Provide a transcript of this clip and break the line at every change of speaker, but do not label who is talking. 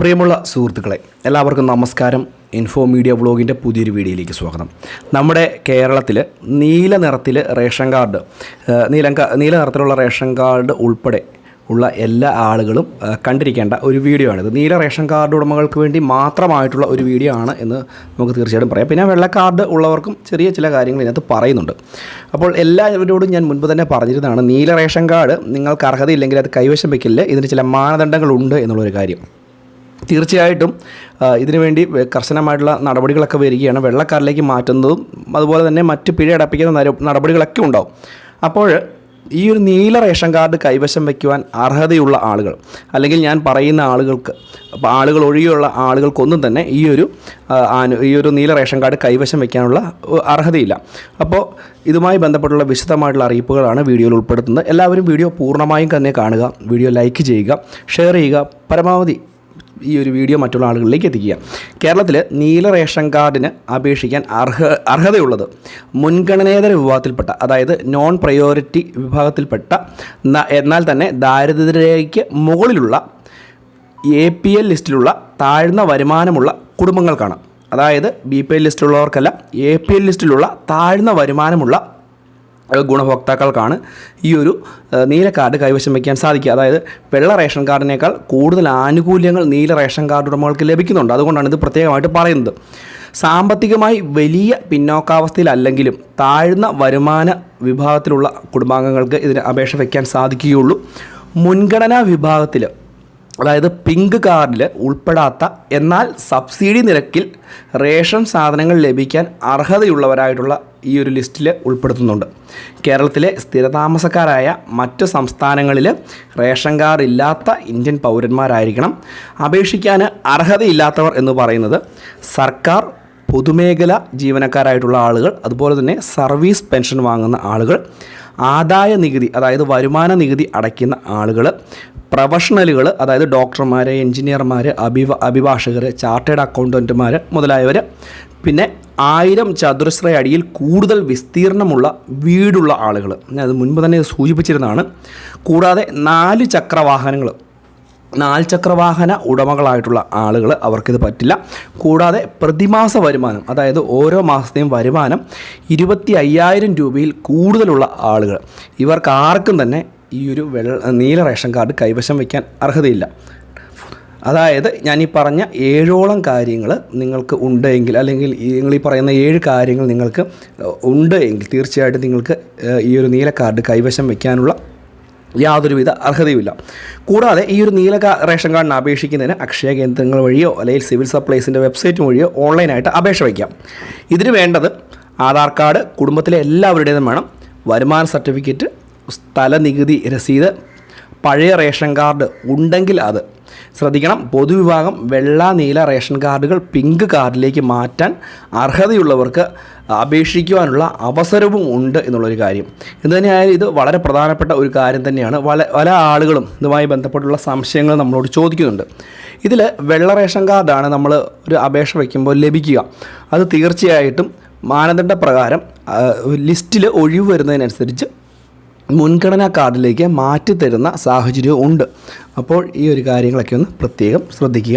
പ്രിയമുള്ള സുഹൃത്തുക്കളെ എല്ലാവർക്കും നമസ്കാരം. ഇൻഫോ മീഡിയ ബ്ലോഗിന്റെ പുതിയൊരു വീഡിയോയിലേക്ക് സ്വാഗതം. നമ്മുടെ കേരളത്തിൽ നീല നിറത്തിൽ റേഷൻ കാർഡ് നീല നീല നിറത്തിലുള്ള റേഷൻ കാർഡ് ഉൾപ്പെടെ ഉള്ള എല്ലാ ആളുകളും കണ്ടിരിക്കേണ്ട ഒരു വീഡിയോ ആണിത് നീല റേഷൻ കാർഡ് ഉടമകൾക്ക് വേണ്ടി മാത്രമായിട്ടുള്ള ഒരു വീഡിയോ ആണ് എന്ന് നമുക്ക് തീർച്ചയായിട്ടും പറയാം. പിന്നെ വെള്ള കാർഡ് ഉള്ളവർക്കും ചെറിയ ചില കാര്യങ്ങൾ ഇതിനകത്ത് പറയുന്നുണ്ട്. അപ്പോൾ എല്ലാവരോടും ഞാൻ മുൻപ് തന്നെ പറഞ്ഞിരുന്നതാണ് നീല റേഷൻ കാർഡ് നിങ്ങൾക്ക് അർഹതയില്ലെങ്കിൽ അത് കൈവശം വയ്ക്കില്ല ഇതിന് ചില മാനദണ്ഡങ്ങളുണ്ട് എന്നുള്ളൊരു കാര്യം. തീർച്ചയായിട്ടും ഇതിനുവേണ്ടി കർശനമായിട്ടുള്ള നടപടികളൊക്കെ വരികയാണ്. വെള്ളക്കാരിലേക്ക് മാറ്റുന്നതും അതുപോലെ തന്നെ മറ്റ് പിഴ അടപ്പിക്കുന്ന നടപടികളൊക്കെ ഉണ്ടാവും. അപ്പോൾ ഈ ഒരു നീല റേഷൻ കാർഡ് കൈവശം വയ്ക്കുവാൻ അർഹതയുള്ള ആളുകൾ അല്ലെങ്കിൽ ഞാൻ പറയുന്ന ആളുകൾക്ക് ആളുകൾ ഒഴികെയുള്ള ആളുകൾക്കൊന്നും തന്നെ ഈ ഒരു ഈ ഒരു നീല റേഷൻ കാർഡ് കൈവശം വയ്ക്കാനുള്ള അർഹതയില്ല. അപ്പോൾ ഇതുമായി ബന്ധപ്പെട്ടുള്ള വിശദമായിട്ടുള്ള അറിയിപ്പുകളാണ് വീഡിയോയിൽ ഉൾപ്പെടുത്തുന്നത്. എല്ലാവരും വീഡിയോ പൂർണമായും തന്നെ കാണുക വീഡിയോ ലൈക്ക് ചെയ്യുക ഷെയർ ചെയ്യുക. പരമാവധി ഈ ഒരു വീഡിയോ മറ്റുള്ള ആളുകളിലേക്ക് എത്തിക്കുക. കേരളത്തിൽ നീല റേഷൻ കാർഡിന് അപേക്ഷിക്കാൻ അർഹ അർഹതയുള്ളത് മുൻഗണനേതര വിഭാഗത്തിൽപ്പെട്ട അതായത് നോൺ പ്രയോറിറ്റി വിഭാഗത്തിൽപ്പെട്ട എന്നാൽ തന്നെ ദാരിദ്ര്യരേഖയ്ക്ക് മുകളിലുള്ള എ പി എൽ ലിസ്റ്റിലുള്ള താഴ്ന്ന വരുമാനമുള്ള കുടുംബങ്ങൾക്കാണ്. അതായത് ബി പി എൽ ലിസ്റ്റിലുള്ളവർക്കല്ല എ പി എൽ ലിസ്റ്റിലുള്ള താഴ്ന്ന വരുമാനമുള്ള ഗുണഭോക്താക്കൾക്കാണ് ഈ ഒരു നീല കാർഡ് കൈവശം വയ്ക്കാൻ സാധിക്കുക. അതായത് വെള്ള റേഷൻ കാർഡിനേക്കാൾ കൂടുതൽ ആനുകൂല്യങ്ങൾ നീല റേഷൻ കാർഡ് ഉടമകൾക്ക് ലഭിക്കുന്നുണ്ട്. അതുകൊണ്ടാണ് ഇത് പ്രത്യേകമായിട്ട് പറയുന്നത്. സാമ്പത്തികമായി വലിയ പിന്നോക്കാവസ്ഥയിലല്ലെങ്കിലും താഴ്ന്ന വരുമാന വിഭാഗത്തിലുള്ള കുടുംബാംഗങ്ങൾക്ക് ഇതിന് അപേക്ഷ വയ്ക്കാൻ സാധിക്കുകയുള്ളൂ. മുൻഗണനാ വിഭാഗത്തിൽ അതായത് പിങ്ക് കാർഡിൽ ഉൾപ്പെടാത്ത എന്നാൽ സബ്സിഡി നിരക്കിൽ റേഷൻ സാധനങ്ങൾ ലഭിക്കാൻ അർഹതയുള്ളവരായിട്ടുള്ള ഈ ഒരു ലിസ്റ്റിൽ ഉൾപ്പെടുത്തുന്നുണ്ട്. കേരളത്തിലെ സ്ഥിരതാമസക്കാരായ മറ്റ് സംസ്ഥാനങ്ങളിൽ റേഷൻ കാർഡ് ഇല്ലാത്ത ഇന്ത്യൻ പൗരന്മാരായിരിക്കണം. അപേക്ഷിക്കാൻ അർഹതയില്ലാത്തവർ എന്ന് പറയുന്നത് സർക്കാർ പൊതുമേഖല ജീവനക്കാരായിട്ടുള്ള ആളുകൾ അതുപോലെ തന്നെ സർവീസ് പെൻഷൻ വാങ്ങുന്ന ആളുകൾ ആദായ നികുതി അതായത് വരുമാന നികുതി അടയ്ക്കുന്ന ആളുകൾ പ്രൊഫഷണലുകൾ അതായത് ഡോക്ടർമാർ എഞ്ചിനീയർമാർ അഭിവ അഭിഭാഷകർ ചാർട്ടേഡ് അക്കൗണ്ടന്റുമാർ മുതലായവർ പിന്നെ ആയിരം ചതുരശ്ര അടിയിൽ കൂടുതൽ വിസ്തീർണമുള്ള വീടുള്ള ആളുകൾ ഞാൻ അത് മുൻപ് തന്നെ സൂചിപ്പിച്ചിരുന്നതാണ്. കൂടാതെ നാല് ചക്രവാഹനങ്ങൾ നാൽചക്രവാഹന ഉടമകളായിട്ടുള്ള ആളുകൾ അവർക്കിത് പറ്റില്ല. കൂടാതെ പ്രതിമാസ വരുമാനം അതായത് ഓരോ മാസത്തെയും വരുമാനം ഇരുപത്തി അയ്യായിരം രൂപയിൽ കൂടുതലുള്ള ആളുകൾ ഇവർക്ക് ആർക്കും തന്നെ ഈ ഒരു വെള്ള നീല റേഷൻ കാർഡ് കൈവശം വയ്ക്കാൻ അർഹതയില്ല. അതായത് ഞാൻ ഈ പറഞ്ഞ ഏഴോളം കാര്യങ്ങൾ നിങ്ങൾക്ക് ഉണ്ടെങ്കിൽ അല്ലെങ്കിൽ നിങ്ങൾ ഈ പറയുന്ന ഏഴ് കാര്യങ്ങൾ നിങ്ങൾക്ക് ഉണ്ട് എങ്കിൽ തീർച്ചയായിട്ടും നിങ്ങൾക്ക് ഈ ഒരു നീല കാർഡ് കൈവശം വയ്ക്കാനുള്ള യാതൊരുവിധ അർഹതയുമില്ല. കൂടാതെ ഈ ഒരു നീല റേഷൻ കാർഡിന് അപേക്ഷിക്കുന്നതിന് അക്ഷയ കേന്ദ്രങ്ങൾ വഴിയോ അല്ലെങ്കിൽ സിവിൽ സപ്ലൈസിന്റെ വെബ്സൈറ്റ് വഴിയോ ഓൺലൈനായിട്ട് അപേക്ഷ വയ്ക്കാം. ഇതിന് വേണ്ടത് ആധാർ കാർഡ് കുടുംബത്തിലെ എല്ലാവരുടേതും വേണം. വരുമാന സർട്ടിഫിക്കറ്റ് സ്ഥല നികുതി രസീത് പഴയ റേഷൻ കാർഡ് ഉണ്ടെങ്കിൽ അത്. ശ്രദ്ധിക്കണം പൊതുവിഭാഗം വെള്ള നീല റേഷൻ കാർഡുകൾ പിങ്ക് കാർഡിലേക്ക് മാറ്റാൻ അർഹതയുള്ളവർക്ക് അപേക്ഷിക്കുവാനുള്ള അവസരവും ഉണ്ട് എന്നുള്ളൊരു കാര്യം. എന്ന് തന്നെയായാലും ഇത് വളരെ പ്രധാനപ്പെട്ട ഒരു കാര്യം തന്നെയാണ്. പല പല ആളുകളും ഇതുമായി ബന്ധപ്പെട്ടുള്ള സംശയങ്ങൾ നമ്മളോട് ചോദിക്കുന്നുണ്ട്. ഇതിൽ വെള്ള റേഷൻ കാർഡാണ് നമ്മൾ ഒരു അപേക്ഷ വയ്ക്കുമ്പോൾ ലഭിക്കുക. അത് തീർച്ചയായിട്ടും മാനദണ്ഡ പ്രകാരം ലിസ്റ്റിൽ ഒഴിവ് വരുന്നതിനനുസരിച്ച് മുൻഗണനാ കാർഡിലേക്ക് മാറ്റി തരുന്ന സാഹചര്യവും ഉണ്ട്. അപ്പോൾ ഈ ഒരു കാര്യങ്ങളൊക്കെ ഒന്ന് പ്രത്യേകം ശ്രദ്ധിക്കുക.